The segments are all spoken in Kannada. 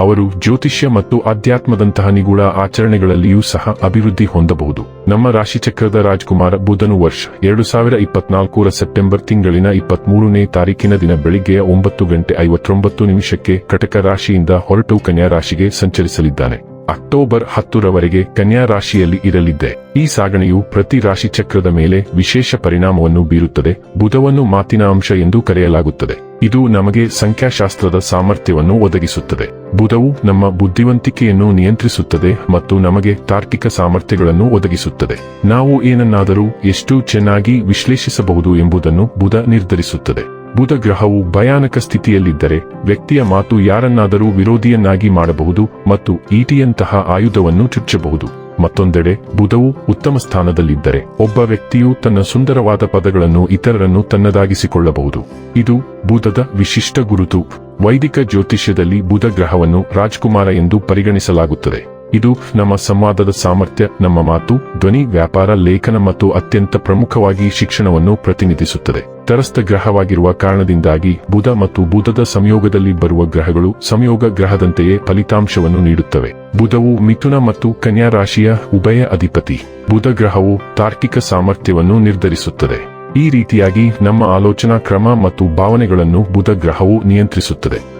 ಅವರು ಜ್ಯೋತಿಷ್ಯ ಮತ್ತು ಅಧ್ಯಾತ್ಮದಂತಹ ನಿಗೂಢ ಆಚರಣೆಗಳಲ್ಲಿಯೂ ಸಹ ಅಭಿವೃದ್ಧಿ ಹೊಂದಬಹುದು. ನಮ್ಮ ರಾಶಿಚಕ್ರದ ರಾಜ್ಕುಮಾರ ಬುಧನು ವರ್ಷ ಎರಡು ಸಾವಿರ ಇಪ್ಪತ್ನಾಲ್ಕರ ಸೆಪ್ಟೆಂಬರ್ ತಿಂಗಳಿನ ಇಪ್ಪತ್ಮೂರನೇ ತಾರೀಕಿನ ದಿನ ಬೆಳಿಗ್ಗೆಯ ಒಂಬತ್ತು ಗಂಟೆ ಐವತ್ತೊಂಬತ್ತು ನಿಮಿಷಕ್ಕೆ ಕಟಕ ರಾಶಿಯಿಂದ ಹೊರಟು ಕನ್ಯಾ ರಾಶಿಗೆ ಸಂಚರಿಸಲಿದ್ದಾನೆ. ಅಕ್ಟೋಬರ್ ಹತ್ತರವರೆಗೆ ಕನ್ಯಾ ರಾಶಿಯಲ್ಲಿ ಇರಲಿದ್ದೆ. ಈ ಸಾಗಣೆಯು ಪ್ರತಿ ರಾಶಿಚಕ್ರದ ಮೇಲೆ ವಿಶೇಷ ಪರಿಣಾಮವನ್ನು ಬೀರುತ್ತದೆ. ಬುಧವನ್ನು ಮಾತಿನ ಅಂಶ ಎಂದು ಕರೆಯಲಾಗುತ್ತದೆ. ಇದು ನಮಗೆ ಸಂಖ್ಯಾಶಾಸ್ತ್ರದ ಸಾಮರ್ಥ್ಯವನ್ನು ಒದಗಿಸುತ್ತದೆ. ಬುಧವು ನಮ್ಮ ಬುದ್ಧಿವಂತಿಕೆಯನ್ನು ನಿಯಂತ್ರಿಸುತ್ತದೆ ಮತ್ತು ನಮಗೆ ತಾರ್ಕಿಕ ಸಾಮರ್ಥ್ಯಗಳನ್ನು ಒದಗಿಸುತ್ತದೆ. ನಾವು ಏನನ್ನಾದರೂ ಎಷ್ಟು ಚೆನ್ನಾಗಿ ವಿಶ್ಲೇಷಿಸಬಹುದು ಎಂಬುದನ್ನು ಬುಧ ನಿರ್ಧರಿಸುತ್ತದೆ. ಬುಧ ಗ್ರಹವು ಭಯಾನಕ ಸ್ಥಿತಿಯಲ್ಲಿದ್ದರೆ ವ್ಯಕ್ತಿಯ ಮಾತು ಯಾರನ್ನಾದರೂ ವಿರೋಧಿಯನ್ನಾಗಿ ಮಾಡಬಹುದು ಮತ್ತು ಈಟಿಯಂತಹ ಆಯುಧವನ್ನು ಚುಚ್ಚಬಹುದು. ಮತ್ತೊಂದೆಡೆ, ಬುಧವು ಉತ್ತಮ ಸ್ಥಾನದಲ್ಲಿದ್ದರೆ, ಒಬ್ಬ ವ್ಯಕ್ತಿಯು ತನ್ನ ಸುಂದರವಾದ ಪದಗಳನ್ನು ಇತರರನ್ನು ತನ್ನದಾಗಿಸಿಕೊಳ್ಳಬಹುದು. ಇದು ಬುಧದ ವಿಶಿಷ್ಟ ಗುರುತು. ವೈದಿಕ ಜ್ಯೋತಿಷ್ಯದಲ್ಲಿ ಬುಧ ಗ್ರಹವನ್ನು ರಾಜ್ಕುಮಾರ ಎಂದು ಪರಿಗಣಿಸಲಾಗುತ್ತದೆ. ಇದು ನಮ್ಮ ಸಂವಾದದ ಸಾಮರ್ಥ್ಯ, ನಮ್ಮ ಮಾತು, ಧ್ವನಿ, ವ್ಯಾಪಾರ, ಲೇಖನ ಮತ್ತು ಅತ್ಯಂತ ಪ್ರಮುಖವಾಗಿ ಶಿಕ್ಷಣವನ್ನು ಪ್ರತಿನಿಧಿಸುತ್ತದೆ. ತರಸ್ಥ ಗ್ರಹವಾಗಿರುವ ಕಾರಣದಿಂದಾಗಿ ಬುಧ ಮತ್ತು ಬುಧದ ಸಂಯೋಗದಲ್ಲಿ ಬರುವ ಗ್ರಹಗಳು ಸಂಯೋಗ ಗ್ರಹದಂತೆಯೇ ಫಲಿತಾಂಶವನ್ನು ನೀಡುತ್ತವೆ. ಬುಧವು ಮಿಥುನ ಮತ್ತು ಕನ್ಯಾ ರಾಶಿಯ ಉಭಯ ಅಧಿಪತಿ. ಬುಧ ಗ್ರಹವು ತಾರ್ಕಿಕ ಸಾಮರ್ಥ್ಯವನ್ನು ನಿರ್ಧರಿಸುತ್ತದೆ. ಈ ರೀತಿಯಾಗಿ ನಮ್ಮ ಆಲೋಚನಾ ಕ್ರಮ ಮತ್ತು ಭಾವನೆಗಳನ್ನು ಬುಧ ಗ್ರಹವು ನಿಯಂತ್ರಿಸುತ್ತದೆ.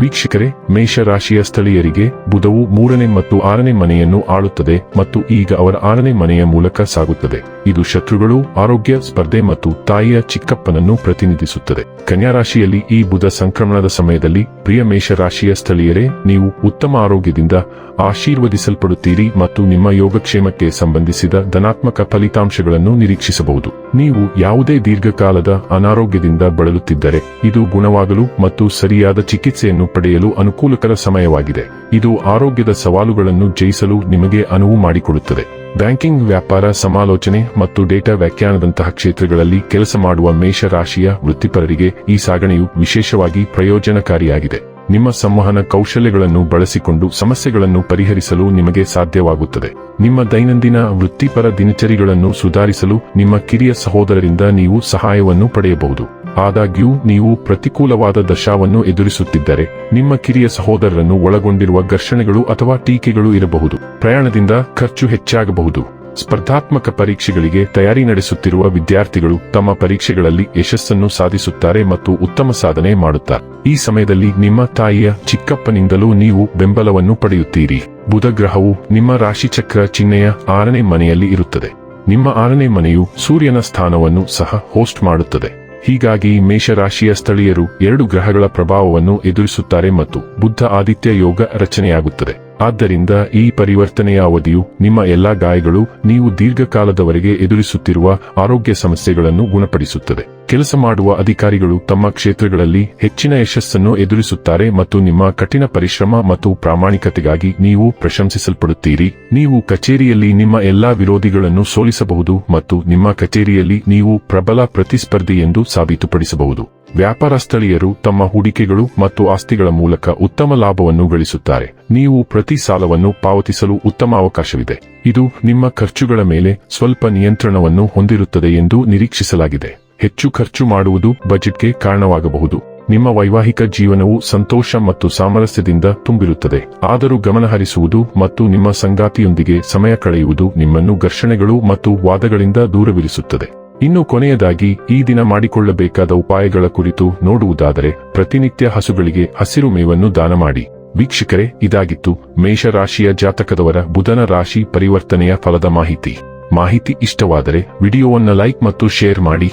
ವೀಕ್ಷಕರೇ, ಮೇಷರಾಶಿಯ ಸ್ಥಳೀಯರಿಗೆ ಬುಧವು ಮೂರನೇ ಮತ್ತು ಆರನೇ ಮನೆಯನ್ನು ಆಳುತ್ತದೆ ಮತ್ತು ಈಗ ಅವರ ಆರನೇ ಮನೆಯ ಮೂಲಕ ಸಾಗುತ್ತದೆ. ಇದು ಶತ್ರುಗಳು, ಆರೋಗ್ಯ, ಸ್ಪರ್ಧೆ ಮತ್ತು ತಾಯಿಯ ಚಿಕ್ಕಪ್ಪನನ್ನು ಪ್ರತಿನಿಧಿಸುತ್ತದೆ. ಕನ್ಯಾ ರಾಶಿಯಲ್ಲಿ ಈ ಬುಧ ಸಂಕ್ರಮಣದ ಸಮಯದಲ್ಲಿ, ಪ್ರಿಯ ಮೇಷರಾಶಿಯ ಸ್ಥಳೀಯರೇ, ನೀವು ಉತ್ತಮ ಆರೋಗ್ಯದಿಂದ ಆಶೀರ್ವದಿಸಲ್ಪಡುತ್ತೀರಿ ಮತ್ತು ನಿಮ್ಮ ಯೋಗಕ್ಷೇಮಕ್ಕೆ ಸಂಬಂಧಿಸಿದ ಧನಾತ್ಮಕ ಫಲಿತಾಂಶಗಳನ್ನು ನಿರೀಕ್ಷಿಸಬಹುದು. ನೀವು ಯಾವುದೇ ದೀರ್ಘಕಾಲದ ಅನಾರೋಗ್ಯದಿಂದ ಬಳಲುತ್ತಿದ್ದರೆ, ಇದು ಗುಣವಾಗಲು ಮತ್ತು ಸರಿಯಾದ ಚಿಕಿತ್ಸೆಯನ್ನು ಪಡೆಯಲು ಅನುಕೂಲಕರ ಸಮಯವಾಗಿದೆ. ಇದು ಆರೋಗ್ಯದ ಸವಾಲುಗಳನ್ನು ಜಯಿಸಲು ನಿಮಗೆ ಅನುವು ಮಾಡಿಕೊಡುತ್ತದೆ. ಬ್ಯಾಂಕಿಂಗ್ ವ್ಯಾಪಾರ ಸಮಾಲೋಚನೆ ಮತ್ತು ಡೇಟಾ ವ್ಯಾಖ್ಯಾನದಂತಹ ಕ್ಷೇತ್ರಗಳಲ್ಲಿ ಕೆಲಸ ಮಾಡುವ ಮೇಷರಾಶಿಯ ವೃತ್ತಿಪರರಿಗೆ ಈ ಸಾಗಣೆಯು ವಿಶೇಷವಾಗಿ ಪ್ರಯೋಜನಕಾರಿಯಾಗಿದೆ. ನಿಮ್ಮ ಸಂವಹನ ಕೌಶಲ್ಯಗಳನ್ನು ಬಳಸಿಕೊಂಡು ಸಮಸ್ಯೆಗಳನ್ನು ಪರಿಹರಿಸಲು ನಿಮಗೆ ಸಾಧ್ಯವಾಗುತ್ತದೆ. ನಿಮ್ಮ ದೈನಂದಿನ ವೃತ್ತಿಪರ ದಿನಚರಿಗಳನ್ನು ಸುಧಾರಿಸಲು ನಿಮ್ಮ ಕಿರಿಯ ಸಹೋದರರಿಂದ ನೀವು ಸಹಾಯವನ್ನು ಪಡೆಯಬಹುದು. ಆದಾಗ್ಯೂ, ನೀವು ಪ್ರತಿಕೂಲವಾದ ದಶಾವನ್ನು ಎದುರಿಸುತ್ತಿದ್ದರೆ, ನಿಮ್ಮ ಕಿರಿಯ ಸಹೋದರರನ್ನು ಒಳಗೊಂಡಿರುವ ಘರ್ಷಣೆಗಳು ಅಥವಾ ಟೀಕೆಗಳು ಇರಬಹುದು. ಪ್ರಯಾಣದಿಂದ ಖರ್ಚು ಹೆಚ್ಚಾಗಬಹುದು. ಸ್ಪರ್ಧಾತ್ಮಕ ಪರೀಕ್ಷೆಗಳಿಗೆ ತಯಾರಿ ನಡೆಸುತ್ತಿರುವ ವಿದ್ಯಾರ್ಥಿಗಳು ತಮ್ಮ ಪರೀಕ್ಷೆಗಳಲ್ಲಿ ಯಶಸ್ಸನ್ನು ಸಾಧಿಸುತ್ತಾರೆ ಮತ್ತು ಉತ್ತಮ ಸಾಧನೆ ಮಾಡುತ್ತಾರೆ ಈ ಸಮಯದಲ್ಲಿ ನಿಮ್ಮ ತಾಯಿಯ ಚಿಕ್ಕಪ್ಪನಿಂದಲೂ ನೀವು ಬೆಂಬಲವನ್ನು ಪಡೆಯುತ್ತೀರಿ. ಬುಧ ಗ್ರಹವು ನಿಮ್ಮ ರಾಶಿಚಕ್ರ ಚಿಹ್ನೆಯ ಆರನೇ ಮನೆಯಲ್ಲಿ ಇರುತ್ತದೆ. ನಿಮ್ಮ ಆರನೇ ಮನೆಯು ಸೂರ್ಯನ ಸ್ಥಾನವನ್ನು ಸಹ ಹೋಸ್ಟ್ ಮಾಡುತ್ತದೆ. ಹೀಗಾಗಿ ಮೇಷರಾಶಿಯ ಸ್ಥಳೀಯರು ಎರಡು ಗ್ರಹಗಳ ಪ್ರಭಾವವನ್ನು ಎದುರಿಸುತ್ತಾರೆ ಮತ್ತು ಬುದ್ಧ ಆದಿತ್ಯ ಯೋಗ ರಚನೆಯಾಗುತ್ತದೆ. ಆದ್ದರಿಂದ ಈ ಪರಿವರ್ತನೆಯ ಅವಧಿಯು ನಿಮ್ಮ ಎಲ್ಲಾ ಗಾಯಗಳು ನೀವು ದೀರ್ಘಕಾಲದವರೆಗೆ ಎದುರಿಸುತ್ತಿರುವ ಆರೋಗ್ಯ ಸಮಸ್ಯೆಗಳನ್ನು ಗುಣಪಡಿಸುತ್ತದೆ. ಕೆಲಸ ಮಾಡುವ ಅಧಿಕಾರಿಗಳು ತಮ್ಮ ಕ್ಷೇತ್ರಗಳಲ್ಲಿ ಹೆಚ್ಚಿನ ಯಶಸ್ಸನ್ನು ಎದುರಿಸುತ್ತಾರೆ ಮತ್ತು ನಿಮ್ಮ ಕಠಿಣ ಪರಿಶ್ರಮ ಮತ್ತು ಪ್ರಾಮಾಣಿಕತೆಗಾಗಿ ನೀವು ಪ್ರಶಂಸಿಸಲ್ಪಡುತ್ತೀರಿ. ನೀವು ಕಚೇರಿಯಲ್ಲಿ ನಿಮ್ಮ ಎಲ್ಲಾ ವಿರೋಧಿಗಳನ್ನು ಸೋಲಿಸಬಹುದು ಮತ್ತು ನಿಮ್ಮ ಕಚೇರಿಯಲ್ಲಿ ನೀವು ಪ್ರಬಲ ಪ್ರತಿಸ್ಪರ್ಧಿ ಎಂದು ಸಾಬೀತುಪಡಿಸಬಹುದು. ವ್ಯಾಪಾರ ಸ್ಥಳೀಯರು ತಮ್ಮ ಹೂಡಿಕೆಗಳು ಮತ್ತು ಆಸ್ತಿಗಳ ಮೂಲಕ ಉತ್ತಮ ಲಾಭವನ್ನು ಗಳಿಸುತ್ತಾರೆ. ನೀವು ಪ್ರತಿ ಸಾಲವನ್ನು ಪಾವತಿಸಲು ಉತ್ತಮ ಅವಕಾಶವಿದೆ. ಇದು ನಿಮ್ಮ ಖರ್ಚುಗಳ ಮೇಲೆ ಸ್ವಲ್ಪ ನಿಯಂತ್ರಣವನ್ನು ಹೊಂದಿರುತ್ತದೆ ಎಂದು ನಿರೀಕ್ಷಿಸಲಾಗಿದೆ. ಹೆಚ್ಚು ಖರ್ಚು ಮಾಡುವುದು ಬಜೆಟ್ಗೆ ಕಾರಣವಾಗಬಹುದು. ನಿಮ್ಮ ವೈವಾಹಿಕ ಜೀವನವು ಸಂತೋಷ ಮತ್ತು ಸಾಮರಸ್ಯದಿಂದ ತುಂಬಿರುತ್ತದೆ. ಆದರೂ ಗಮನಹರಿಸುವುದು ಮತ್ತು ನಿಮ್ಮ ಸಂಗಾತಿಯೊಂದಿಗೆ ಸಮಯ ಕಳೆಯುವುದು ನಿಮ್ಮನ್ನು ಘರ್ಷಣೆಗಳು ಮತ್ತು ವಾದಗಳಿಂದ ದೂರವಿರಿಸುತ್ತದೆ. ಇನ್ನು ಕೊನೆಯದಾಗಿ, ಈ ದಿನ ಮಾಡಿಕೊಳ್ಳಬೇಕಾದ ಉಪಾಯಗಳ ಕುರಿತು ನೋಡುವುದಾದರೆ, ಪ್ರತಿನಿತ್ಯ ಹಸುಗಳಿಗೆ ಹಸಿರು ಮೇವನ್ನು ದಾನ ಮಾಡಿ. ವೀಕ್ಷಕರೇ, ಇದಾಗಿತ್ತು ಮೇಷರಾಶಿಯ ಜಾತಕದವರ ಬುಧನ ರಾಶಿ ಪರಿವರ್ತನೆಯ ಫಲದ ಮಾಹಿತಿ. ಮಾಹಿತಿ ಇಷ್ಟವಾದರೆ, ವಿಡಿಯೋವನ್ನು ಲೈಕ್ ಮತ್ತು ಶೇರ್ ಮಾಡಿ.